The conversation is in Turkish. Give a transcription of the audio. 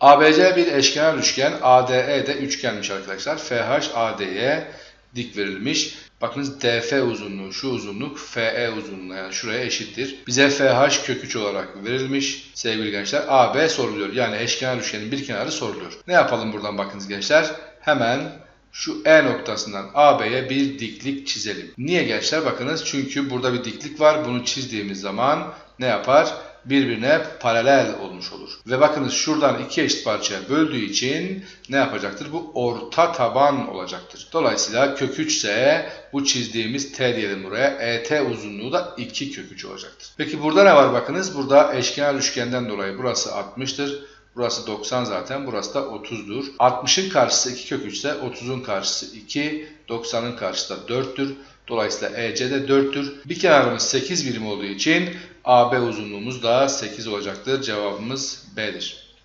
ABC bir eşkenar üçgen, ADE de üçgenmiş arkadaşlar. FH AD'ye dik verilmiş. Bakınız DF uzunluğu, şu uzunluk FE uzunluğuna yani şuraya eşittir. Bize FH kök 3 olarak verilmiş sevgili gençler. AB soruluyor. Yani eşkenar üçgenin bir kenarı soruluyor. Ne yapalım buradan bakınız gençler? Hemen şu E noktasından AB'ye bir diklik çizelim. Niye gençler? Bakınız çünkü burada bir diklik var. Bunu çizdiğimiz zaman ne yapar? Birbirine paralel olmuş olur. Ve bakınız şuradan iki eşit parçaya böldüğü için ne yapacaktır? Bu orta taban olacaktır. Dolayısıyla kök 3 ise bu çizdiğimiz t diyelim buraya. ET uzunluğu da 2 kök 3 olacaktır. Peki burada ne var bakınız? Burada eşkenar üçgenden dolayı burası 60'tır. Burası 90 zaten. Burası da 30'dur. 60'ın karşısı 2 kök 3 ise 30'un karşısı 2. 90'ın karşısı da 4'tür. Dolayısıyla EC de 4'tür. Bir kenarımız 8 birim olduğu için AB uzunluğumuz da 8 olacaktır. Cevabımız B'dir.